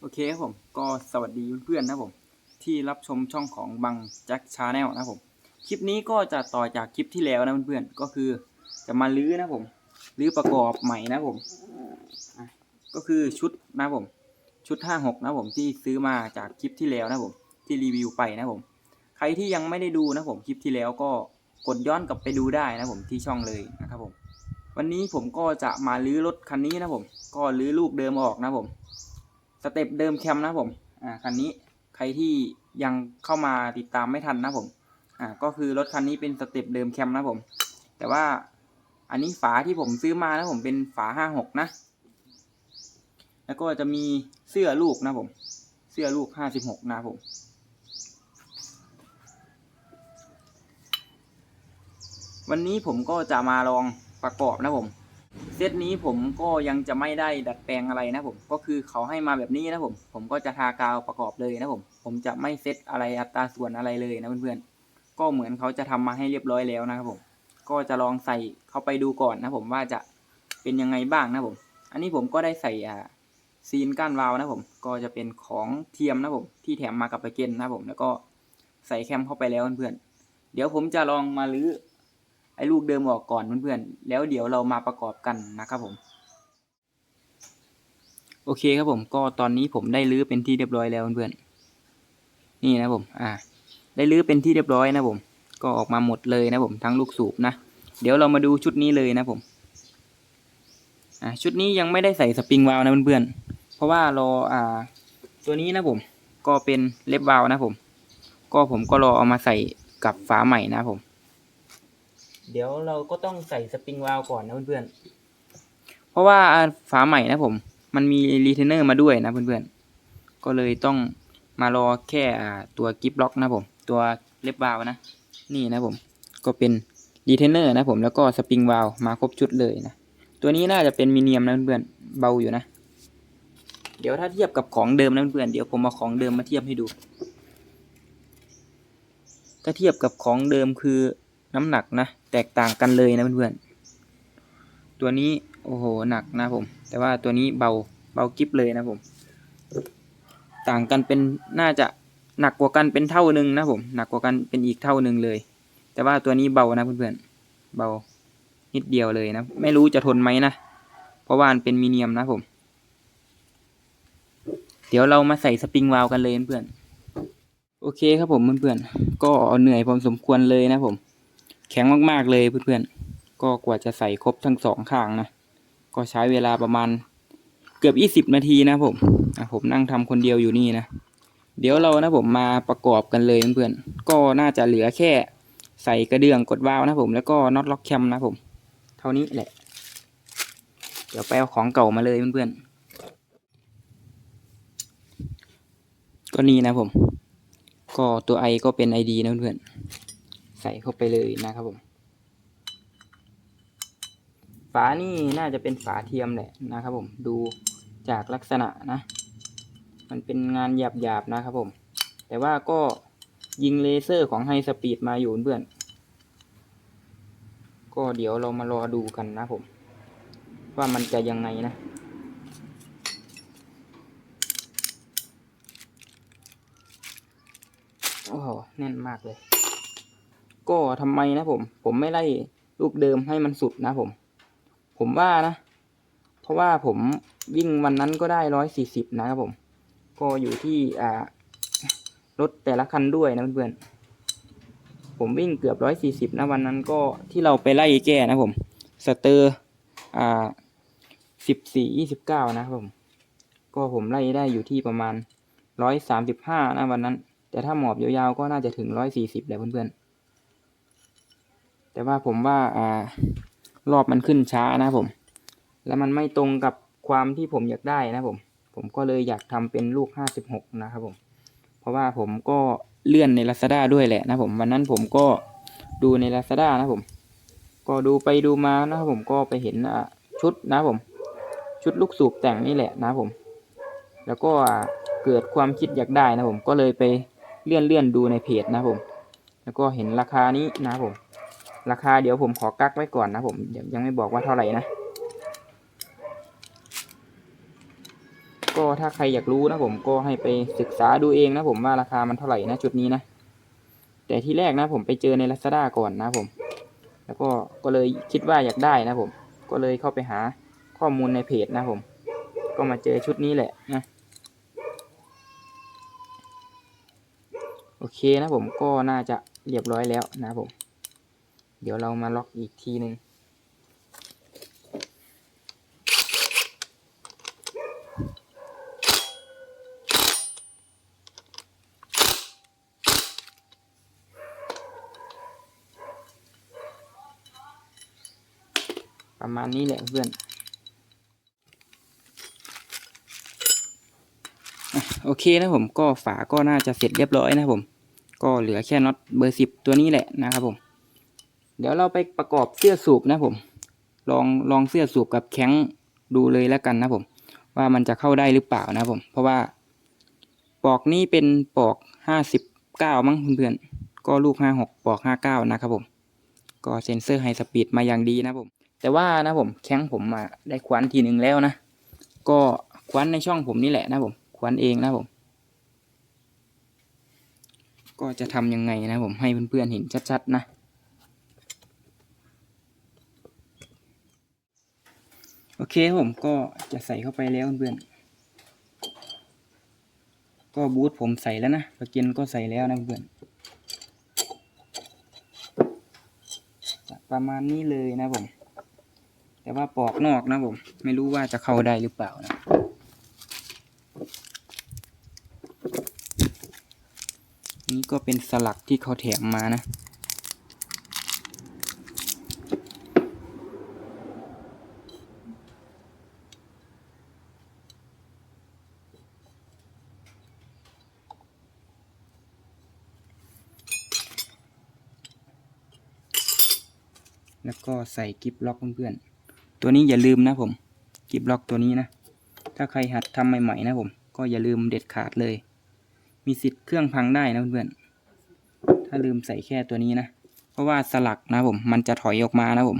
โอเคครับผมก็สวัสดีเพื่อนๆนะครับผม ที่รับชมช่องของบังแจ็คชาแนลนะครับผม คลิปนี้ก็จะต่อจากคลิปที่แล้วนะเพื่อนๆก็คือจะมาลื้อนะผมลื้อประกอบใหม่นะผมก็คือชุดนะผม ชุด 56 นะผมที่ซื้อมาจากคลิปที่แล้วนะผม ที่รีวิวไปนะผม ใครที่ยังไม่ได้ดูนะผมคลิปที่แล้วก็กดย้อนกลับไปดูได้นะผมที่ช่องเลยนะครับผม วันนี้ผมก็จะมาลื้อรถคันนี้นะผม ก็ลื้อลูกเดิมออกนะผม เต็ปเดิมแคมป์นะผมอ่าคันนี้ใครที่ยังเข้ามาติดตามไม่ทันนะผมอ่าก็คือรถคันนี้เป็นสเต็ปเดิมแคมป์นะผม แต่ว่าอันนี้ฝาที่ผมซื้อมานะผมเป็นฝาห้าหกนะ แล้วก็จะมีเสื้อลูกนะผม เสื้อลูกห้าสิบหกนะผมวันนี้ผมก็จะมาลองประกอบนะผม เซตนี้ผมก็ยังจะไม่ได้ดัดแปลงอะไรนะผม ก็คือเขาให้มาแบบนี้นะผม ผมก็จะทากาวประกอบเลยนะผม ผมจะไม่เซตอะไรอัตราส่วนอะไรเลยนะเพื่อนๆ ก็เหมือนเขาจะทำมาให้เรียบร้อยแล้วนะครับผม ก็จะลองใส่เข้าไปดูก่อนนะผมว่าจะเป็นยังไงบ้างนะผม อันนี้ผมก็ได้ใส่อ่าซีนก้านวาล์วนะผม ก็จะเป็นของเทียมนะผม ที่แถมมากับไปเกนนะผม แล้วก็ใส่แคมเข้าไปแล้วเพื่อนๆ เดี๋ยวผมจะลองมาลื้อ ไอ้ลูกเดิมออกก่อนเพื่อนๆ แล้วเดี๋ยวเรามาประกอบกันนะครับผม โอเคครับผมก็ตอนนี้ผมได้ลื้อเป็นที่เรียบร้อยแล้วเพื่อนๆ นี่นะผม อ่า ได้ลื้อเป็นที่เรียบร้อยนะผม ก็ออกมาหมดเลยนะผมทั้งลูกสูบนะ เดี๋ยวเรามาดูชุดนี้เลยนะผม อ่าชุดนี้ยังไม่ได้ใส่สปริงวาล์วนะเพื่อนๆ เพราะว่ารออ่า ตัวนี้นะผม ก็เป็นเล็บวาล์วนะผม ก็ผมก็รอเอามาใส่กับฝาใหม่นะผม เดี๋ยวเราก็ต้องใส่สปริงวาลวก่อนนะเพื่อนๆ เพราะว่าฝาใหม่นะผม มันมีรีเทนเนอร์มาด้วยนะเพื่อนๆ ก็เลยต้องมารอแค่ตัวกิฟล็อกนะผม ตัวเล็บวาลนะ นี่นะผม ก็เป็นรีเทนเนอร์นะผมแล้วก็สปริงวาลมาครบชุดเลยนะ ตัวนี้น่าจะเป็นมีเนียมนะเพื่อนๆ เบาอยู่นะ เดี๋ยวถ้าเทียบกับของเดิมนะเพื่อนๆ เดี๋ยวผมเอาของเดิมมาเทียบให้ดู ถ้าเทียบกับของเดิมคือน้ำหนักนะ ตกต่างกันเลยนะเพื่อนๆ ตัวนี้โอ้โหหนักนะผม แต่ว่าตัวนี้เบาเบากิ๊บเลยนะผม ต่างกันเป็นน่าจะหนักกว่ากันเป็นเท่าหนึ่งนะผมหนักกว่ากันเป็นอีกเท่าหนึ่งเลย แต่ว่าตัวนี้เบานะเพื่อนๆเบานิดเดียวเลยนะ ไม่รู้จะทนไหมนะ เพราะว่ามันเป็นมีเนียมนะผม เดี๋ยวเรามาใส่สปริงวาล์กันเลยเพื่อนโอเคครับผมเพื่อนๆก็เหนื่อยพอสมควรเลยนะผม แข็งมากๆเลยเพื่อนๆ ก็กว่าจะใส่ครบทั้งสองข้างนะ ก็ใช้เวลาประมาณเกือบยี่สิบนาทีนะผมผมนั่งทำคนเดียวอยู่นี่นะ เดี๋ยวเรานะผมมาประกอบกันเลยเพื่อนๆ ก็น่าจะเหลือแค่ใส่กระเดื่องกดวาล์วนะผม แล้วก็น็อตล็อกแคมนะผม เท่านี้แหละ เดี๋ยวไปเอาของเก่ามาเลยเพื่อนๆ ก็นี่นะผม ก็ตัวไอก็เป็นไอดีนะเพื่อนๆ ส่เข้าไปเลยนะครับผม ฝานี่น่าจะเป็นฝาเทียมแหละนะครับผม ดูจากลักษณะนะ มันเป็นงานหยาบๆนะครับผม แต่ว่าก็ยิงเลเซอร์ของไฮสปีดมาอยู่เพื่อน ก็เดี๋ยวเรามารอดูกันนะผม ว่ามันจะยังไงนะโอ้โห แน่นมากเลย ก็ทำไมนะผม ผมไม่ไล่ลูกเดิมให้มันสุดนะผม ผมว่านะ เพราะว่าผมวิ่งวันนั้นก็ได้ร้อยสี่สิบนะครับผม ก็อยู่ที่อ่ารถแต่ละคันด้วยนะเพื่อนๆ ผมวิ่งเกือบร้อยสี่สิบนะวันนั้นก็ที่เราไปไล่แก้นะผมสเตอร์อ่าสิบสี่ยี่สิบเก้านะครับผม ก็ผมไล่ได้อยู่ที่ประมาณร้อยสามสิบห้านะวันนั้น แต่ถ้าหมอบยาวๆก็น่าจะถึงร้อยสี่สิบแหละเพื่อนๆ แต่ว่าผมว่าอ่ารอบมันขึ้นช้านะผม แล้วมันไม่ตรงกับความที่ผมอยากได้นะผม ผมก็เลยอยากทำเป็นลูกห้าสิบหกนะครับผม เพราะว่าผมก็เลื่อนใน Lazada ด้วยแหละนะผมวันนั้นผมก็ดูใน Lazada นะผม ก็ดูไปดูมานะครับผมก็ไปเห็นชุดนะผม ชุดลูกสูบแต่งนี่แหละนะผม แล้วก็เกิดความคิดอยากได้นะผมก็เลยไปเลื่อนเลื่อนดูในเพจนะผม แล้วก็เห็นราคานี้นะผม ราคาเดี๋ยวผมขอกักไว้ก่อนนะผมย,ยังไม่บอกว่าเท่าไหร่นะ ก็ถ้าใครอยากรู้นะผมก็ให้ไปศึกษาดูเองนะผมว่าราคามันเท่าไหร่นะชุดนี้นะ แต่ที่แรกนะผมไปเจอใน Lazada ก่อนนะผม แล้วก็ก็เลยคิดว่าอยากได้นะผม ก็เลยเข้าไปหาข้อมูลในเพจนะผม ก็มาเจอชุดนี้แหละนะโอเคนะผมก็น่าจะเรียบร้อยแล้วนะผม เดี๋ยวเรามาล็อกอีกทีหนึ่งประมาณนี้แหละเพื่อน โอเคนะผมก็ฝาก็น่าจะเสร็จเรียบร้อยนะผม ก็เหลือแค่น็อตเบอร์สิบตัวนี้แหละนะครับผม เดี๋ยวเราไปประกอบเสื้อสูบนะผม ลองลองเสื้อสูบกับแข้งดูเลยแล้วกันนะผม ว่ามันจะเข้าได้หรือเปล่านะผม เพราะว่าปอกนี้เป็นปอกห้าสิบเก้ามั้งเพื่อนๆ ก็ลูกห้าหกปอกห้าเก้านะครับผม ก็เซ็นเซอร์ไฮสปีดมาอย่างดีนะผม แต่ว่านะผมแข้งผมมาได้ควันทีหนึ่งแล้วนะ ก็ควันในช่องผมนี่แหละนะผม ควันเองนะผม ก็จะทำยังไงนะผมให้เพื่อนๆเห็นชัดๆนะ โอ เคผมก็จะใส่เข้าไปแล้วเพื่อนๆก็บูทผมใส่แล้วนะปะเกันก็ใส่แล้วนะเพื่อนประมาณนี้เลยนะผม แต่ว่าปอกนอกนะผม ไม่รู้ว่าจะเข้าได้หรือเปล่านะนี่ก็เป็นสลักที่เขาแถมมานะ แล้วก็ใส่กิฟล็อกเพื่อนๆ ตัวนี้อย่าลืมนะผมกิฟล็อกตัวนี้นะ ถ้าใครหัดทำใหม่ๆนะผม ก็อย่าลืมเด็ดขาดเลย มีสิทธิ์เครื่องพังได้นะเพื่อนๆ ถ้าลืมใส่แค่ตัวนี้นะ เพราะว่าสลักนะผม มันจะถอยออกมานะผม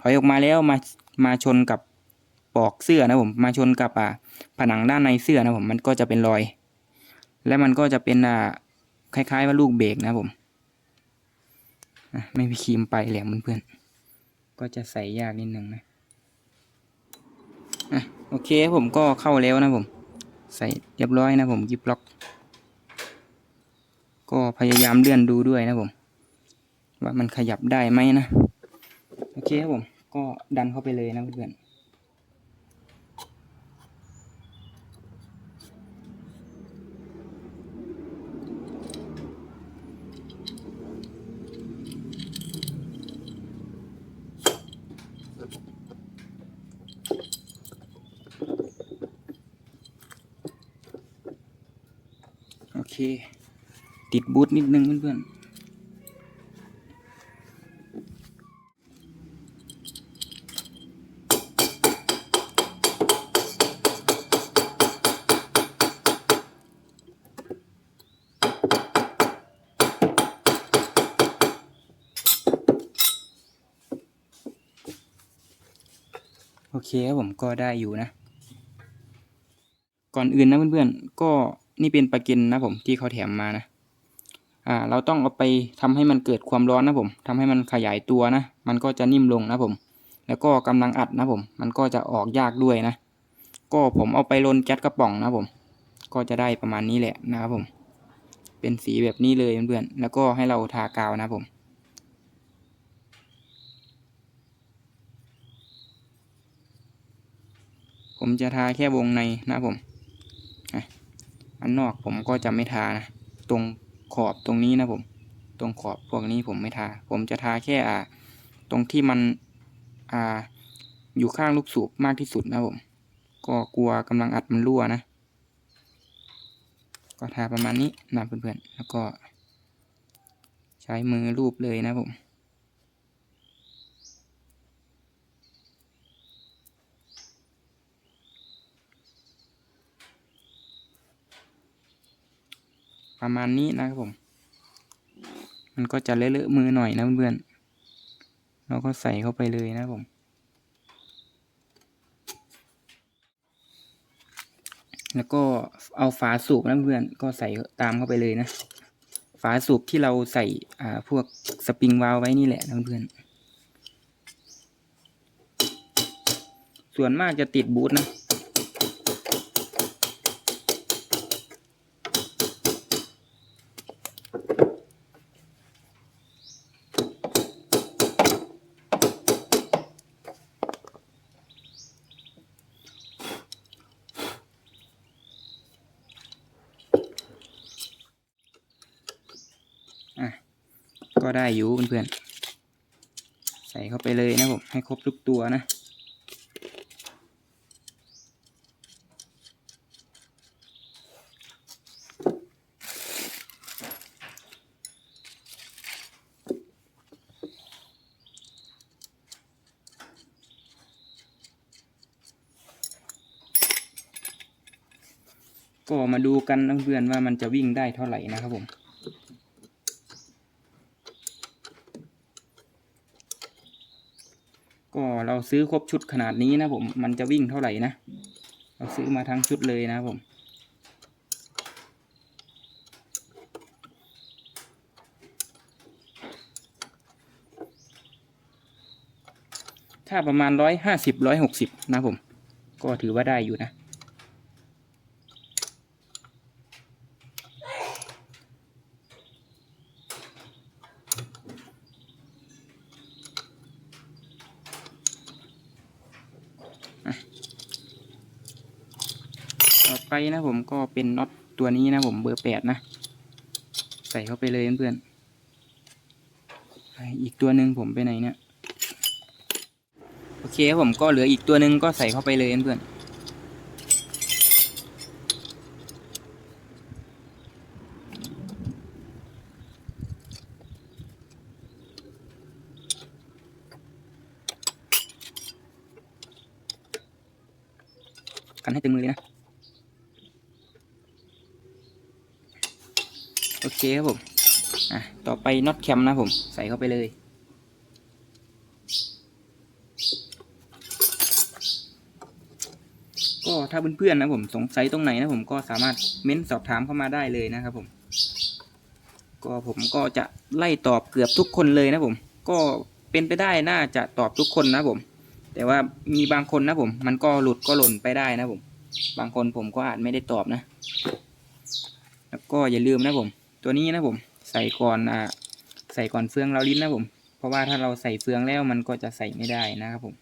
ถอยออกมาแล้วมา มาชนกับปอกเสื้อนะผม มาชนกับอ่าผนังด้านในเสื้อนะผม มันก็จะเป็นรอย และมันก็จะเป็นอ่าคล้ายๆว่าลูกเบรกนะผมไม่มีครีมไปแหลมเพื่อนๆ ก็จะใส่ยากนิดนึงนะอะโอเคผมก็เข้าแล้วนะผม ใส่เรียบร้อยนะผมกิบล็อก ก็พยายามเลื่อนดูด้วยนะผม ว่ามันขยับได้ไหมนะ โอเคครับผม ก็ดันเข้าไปเลยนะเพื่อน เค ติดบูทนิดนึงเพื่อนๆโอเคครับผมก็ได้อยู่นะ ก่อนอื่นนะเพื่อนๆ ก็ นี่เป็นปลากินนะผมที่เขาแถมมานะ อ่า เราต้องเอาไปทำให้มันเกิดความร้อนนะผมทำให้มันขยายตัวนะ มันก็จะนิ่มลงนะผม แล้วก็กำลังอัดนะผม มันก็จะออกยากด้วยนะ ก็ผมเอาไปลนแก๊สกระป๋องนะผม ก็จะได้ประมาณนี้แหละนะครับผม เป็นสีแบบนี้เลยเพื่อนๆ แล้วก็ให้เราทากาวนะผมผมจะทาแค่วงในนะผม อันนอกผมก็จะไม่ทานะตรงขอบตรงนี้นะผม ตรงขอบพวกนี้ผมไม่ทา ผมจะทาแค่อ่า ตรงที่มันอ่าอยู่ข้างลูกสูบมากที่สุดนะผม ก็กลัวกำลังอัดมันรั่วนะ ก็ทาประมาณนี้นะเพื่อนๆแล้วก็ ใช้มือรูปเลยนะผม ประมาณนี้นะครับผม มันก็จะเลอะๆมือหน่อยนะเพื่อนๆเราก็ใส่เข้าไปเลยนะผม แล้วก็เอาฝาสูบนะเพื่อนก็ใส่ตามเข้าไปเลยนะ ฝาสูบที่เราใส่อ่าพวกสปริงวาลไว้นี่แหละนะเพื่อนส่วนมากจะติดบูทนะ ได้อยู่เพื่อนๆ ใส่เข้าไปเลยนะผม ให้ครบทุกตัวนะ ก็มาดูกันเพื่อนว่ามันจะวิ่งได้เท่าไหร่นะครับผม ก็เรา ซื้อครบชุดขนาดนี้นะผมมันจะวิ่งเท่าไหร่นะ เราซื้อมาทั้งชุดเลยนะผมถ้าประมาณร้อยห้าสิบร้อยหกสิบนะผม ก็ถือว่าได้อยู่นะ นะผมก็เป็นน็อตตัวนี้นะผมเบอร์แปดนะ ใส่เข้าไปเลยเพื่อนๆอีกตัวหนึ่งผมไปไหนเนี่ยโอเคผมก็เหลืออีกตัวหนึ่งก็ใส่เข้าไปเลยเพื่อนๆกันให้ต็มมือเลยนะ โอ เคครับผมอะต่อไปน็อตแคมนะผม ใส่เข้าไปเลยก็ถ้าเพื่อนๆนะผมสงสัยตรงไหนนะผมก็สามารถเม้นสอบถามเข้ามาได้เลยนะครับผม ก็ผมก็จะไล่ตอบเกือบทุกคนเลยนะผม ก็เป็นไปได้น่าจะตอบทุกคนนะผม แต่ว่ามีบางคนนะผม มันก็หลุดก็หล่นไปได้นะผม บางคนผมก็อาจไม่ได้ตอบนะ แล้วก็อย่าลืมนะผม ตัวนี้นะผมใส่ก่อนอ่าใส่ก่อนเฟืองเราลิ้นนะผม เพราะว่าถ้าเราใส่เฟืองแล้วมันก็จะใส่ไม่ได้นะครับผม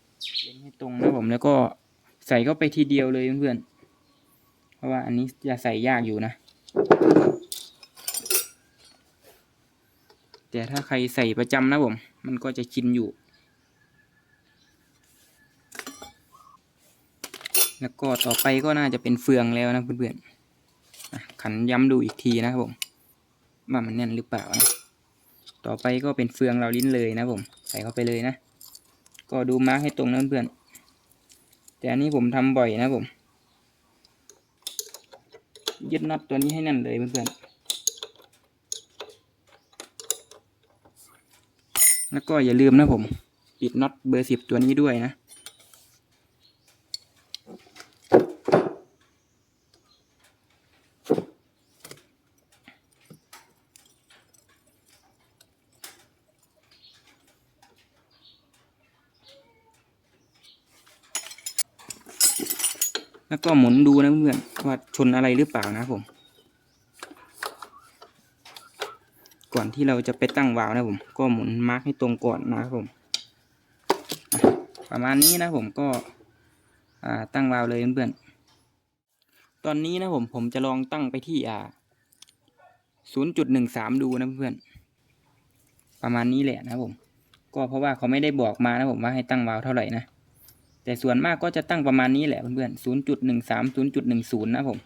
เล่นให้ตรงนะผมแล้วก็ใส่เข้าไปทีเดียวเลยเพื่อนๆเพราะว่าอันนี้จะใส่ยากอยู่นะ แต่ถ้าใครใส่ประจำนะผม มันก็จะชินอยู่ แล้วก็ต่อไปก็น่าจะเป็นเฟืองแล้วนะเพื่อนๆขันย้ำดูอีกทีนะครับผม ว่ามันแน่นหรือเปล่านะต่อไปก็เป็นเฟืองเราลิ้นเลยนะผม ใส่เข้าไปเลยนะ ก็ดูมาร์กให้ตรงนะเพื่อนแต่อันนี้ผมทำบ่อยนะผม ยึดน็อตตัวนี้ให้แน่นเลยเพื่อนแล้วก็อย่าลืมนะผม ปิดน็อตเบอร์สิบตัวนี้ด้วยนะ แล้วก็หมุนดูนะเพื่อนว่าชนอะไรหรือเปล่านะผม ก่อนที่เราจะไปตั้งวาล์วนะผม ก็หมุนมาร์กให้ตรงก่อนนะครับผม ประมาณนี้นะผมก็ตั้งวาล์วเลยเพื่อนตอนนี้นะผมผมจะลองตั้งไปที่อ่าศูนย์จุดหนึ่งสามดูนะเพื่อน ประมาณนี้แหละนะผม ก็เพราะว่าเขาไม่ได้บอกมานะผมว่าให้ตั้งวาล์วเท่าไหร่นะ แต่ส่วนมากก็จะตั้งประมาณนี้แหละเพื่อนๆ0.13 0.10นะผม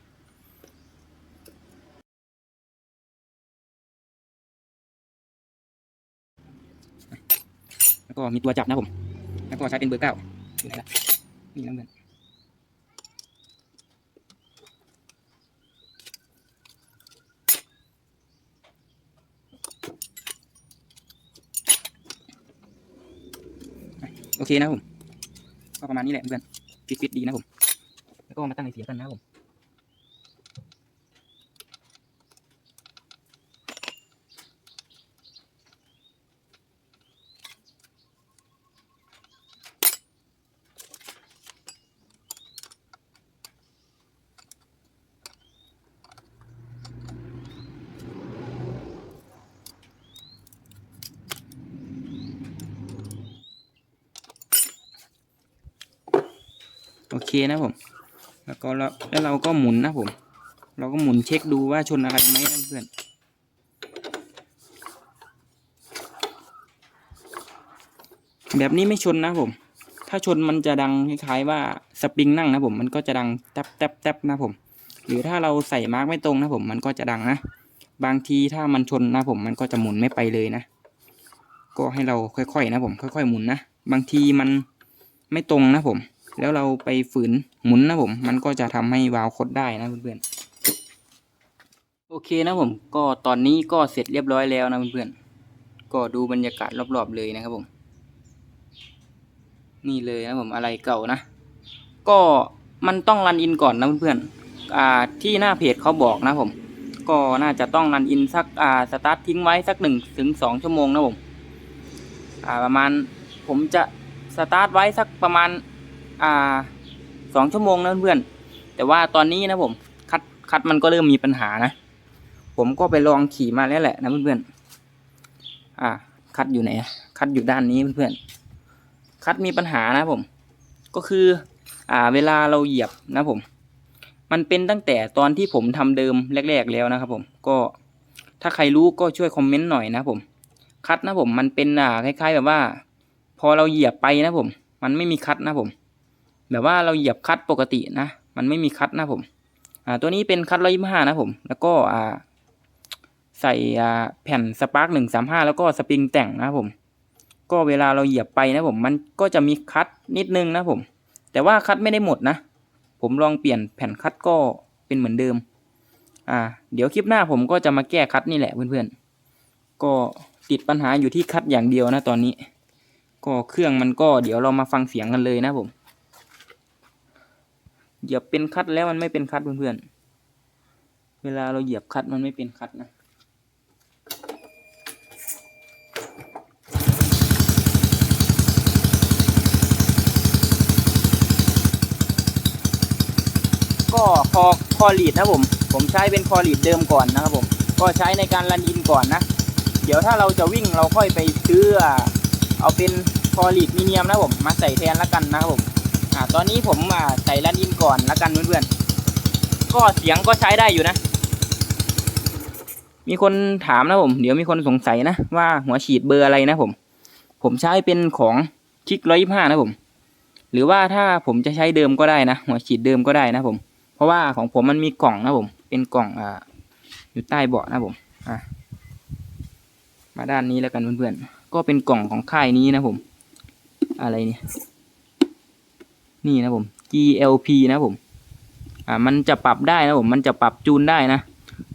แล้วก็มีตัวจับนะผม แล้วก็ใช้เป็นเบอร์เก้าอยู่ไหนล่ะนี่นะเพื่อนโอเคนะผม ก็ประมาณนี้แหละเพื่อนฟิตฟิตดีนะผม แล้วก็มาตั้งในเสียกันนะผม เคนะผม แล้วก็เราแล้วเราก็หมุนนะผม เราก็หมุนเช็คดูว่าชนอะไรไหมเพื่อนแบบนี้ไม่ชนนะผม ถ้าชนมันจะดังคล้ายๆว่าสปริงนั่งนะผม มันก็จะดังแทบแทบแทบนะผม หรือถ้าเราใส่มาร์กไม่ตรงนะผม มันก็จะดังนะ บางทีถ้ามันชนนะผม มันก็จะหมุนไม่ไปเลยนะ ก็ให้เราค่อยๆนะผม ค่อยๆหมุนนะ บางทีมันไม่ตรงนะผม แล้วเราไปฝืนหมุนนะผม มันก็จะทำให้วาล์วคดได้นะเพื่อนๆ โอเคนะผม ก็ตอนนี้ก็เสร็จเรียบร้อยแล้วนะเพื่อนๆ ก็ดูบรรยากาศรอบๆเลยนะครับผม นี่เลยนะผมอะไรเก่านะ ก็มันต้องรันอินก่อนนะเพื่อนๆ อ่าที่หน้าเพจเขาบอกนะผม ก็น่าจะต้องรันอินสักอ่าสตาร์ททิ้งไว้สักหนึ่งถึงสองชั่วโมงนะผม อ่าประมาณผมจะสตาร์ทไว้สักประมาณ อ่าสองชั่วโมงนะเพื่อนๆแต่ว่าตอนนี้นะผมคัดคัดมันก็เริ่มมีปัญหานะ ผมก็ไปลองขี่มาแล้วแหละนะเพื่อนๆอ่า คัดอยู่ไหนคัดอยู่ด้านนี้เพื่อนๆคัดมีปัญหานะผม ก็คือ อ่า เวลาเราเหยียบนะผม มันเป็นตั้งแต่ตอนที่ผมทำเดิมแรก ๆ แล้วนะครับ ผมก็ถ้าใครรู้ก็ช่วยคอมเมนต์หน่อยนะผม คัดนะผมมันเป็นอ่าคล้าย ๆ แบบว่า พอเราเหยียบไปนะผม มันไม่มีคัดนะผม แบบว่าเราเหยียบคัดปกตินะ มันไม่มีคัดนะผม อ่า ตัวนี้เป็นคัดร้อยยี่ห้านะผม แล้วก็อ่า ใส่อ่าแผ่นสปาร์กหนึ่งสามห้าแล้วก็สปริงแต่งนะผม ก็เวลาเราเหยียบไปนะผม มันก็จะมีคัดนิดนึงนะผม แต่ว่าคัดไม่ได้หมดนะ ผมลองเปลี่ยนแผ่นคัดก็เป็นเหมือนเดิม อ่า เดี๋ยวคลิปหน้าผมก็จะมาแก้คัดนี่แหละเพื่อนๆ ก็ติดปัญหาอยู่ที่คัดอย่างเดียวนะตอนนี้ ก็เครื่องมันก็เดี๋ยวเรามาฟังเสียงกันเลยนะผม เหยียบเป็นคัดแล้วมันไม่เป็นคัดเพื่อนๆ เวลาเราเหยียบคัดมันไม่เป็นคัดนะก็คอคอลีดนะผม ผมใช้เป็นคอลีดเดิมก่อนนะครับผม ก็ใช้ในการรันอินก่อนนะ เดี๋ยวถ้าเราจะวิ่งเราค่อยไปซื้อเอาเป็นคอลีดมีเนียมนะผม มาใส่แทนละกันนะครับผม อ่าตอนนี้ผมอ่าใส่รันอินก่อนละกันเพื่อนๆก็เสียงก็ใช้ได้อยู่นะ มีคนถามนะผม เดี๋ยวมีคนสงสัยนะว่าหัวฉีดเบอร์อะไรนะผม ผมใช้เป็นของคิกร้อยยี่ห้านะผม หรือว่าถ้าผมจะใช้เดิมก็ได้นะ หัวฉีดเดิมก็ได้นะผม เพราะว่าของผมมันมีกล่องนะผม เป็นกล่องอ่าอยู่ใต้เบาะนะผมอะมาด้านนี้แล้วกันเพื่อนๆ ก็เป็นกล่องของค่ายนี้นะผม อะไรเนี่ย นี่นะผม GLP นะผม อ่า มันจะปรับได้นะผม มันจะปรับจูนได้นะ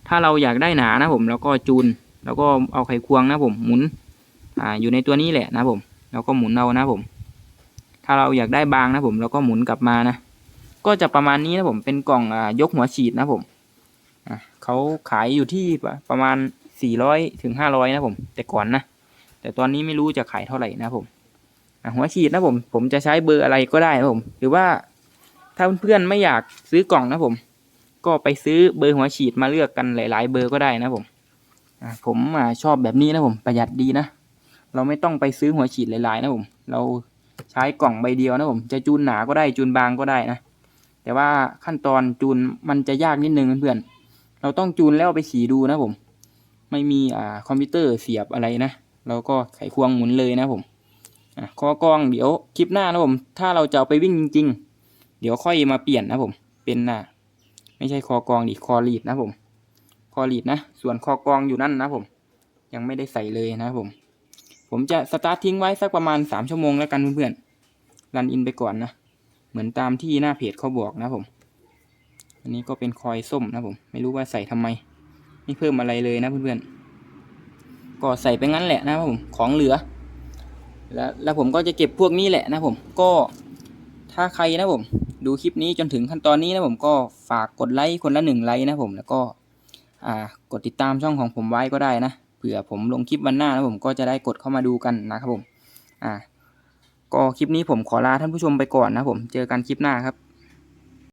ถ้าเราอยากได้หนานะผม แล้วก็จูน แล้วก็เอาไขควงนะผม หมุน อ่า อยู่ในตัวนี้แหละนะผม แล้วก็หมุนเอานะผม ถ้าเราอยากได้บางนะผม แล้วก็หมุนกลับมานะ ก็จะประมาณนี้นะผม เป็นกล่องอ่ายกหัวฉีดนะผม อะเขาขายอยู่ที่ประมาณสี่ร้อยถึงห้าร้อยนะผม แต่ก่อนนะ แต่ตอนนี้ไม่รู้จะขายเท่าไหร่นะผม หัวฉีดนะผม ผมจะใช้เบอร์อะไรก็ได้นะผม หรือว่าถ้าเพื่อนๆไม่อยากซื้อกล่องนะผม ก็ไปซื้อเบอร์หัวฉีดมาเลือกกันหลาย ๆ เบอร์ก็ได้นะผมผมชอบแบบนี้นะผมประหยัดดีนะ เราไม่ต้องไปซื้อหัวฉีดหลายๆนะผม เราใช้กล่องใบเดียวนะผม จะจูนหนาก็ได้จูนบางก็ได้นะ แต่ว่าขั้นตอนจูนมันจะยากนิดนึงเพื่อนๆ เราต้องจูนแล้วไปสีดูนะผม ไม่มีอ่าคอมพิวเตอร์เสียบอะไรนะ เราก็ไขควงหมุนเลยนะผม คอกองเดี๋ยวคลิปหน้านะผมถ้าเราจะเอาไปวิ่งจริง ๆ เดี๋ยวค่อยมาเปลี่ยนนะผมเป็นอ่าไม่ใช่คอกองดิคอลีดนะผมคอลีดนะ ส่วนคอกองอยู่นั่นนะผม ยังไม่ได้ใส่เลยนะผม ผมจะสตาร์ททิ้งไว้สักประมาณสามชั่วโมงแล้วกันเพื่อนๆรันอินไปก่อนนะ เหมือนตามที่หน้าเพจเขาบอกนะผม อันนี้ก็เป็นคอยส้มนะผม ไม่รู้ว่าใส่ทำไม ไม่เพิ่มอะไรเลยนะเพื่อนๆก็ใส่ไปงั้นแหละนะครับผมของเหลือ แล้วแล้วผมก็จะเก็บพวกนี้แหละนะผมก็ถ้าใครนะผม ดูคลิปนี้จนถึงขั้นตอนนี้นะผมก็ฝากกดไลค์คนละหนึ่งไลค์นะผมแล้วก็อ่ากดติดตามช่องของผมไว้ก็ได้นะเผื่อผมลงคลิปวันหน้านะผมก็จะได้กดเข้ามาดูกันนะครับผมอ่าก็คลิปนี้ผมขอลาท่านผู้ชมไปก่อนนะผมเจอกันคลิปหน้าครับ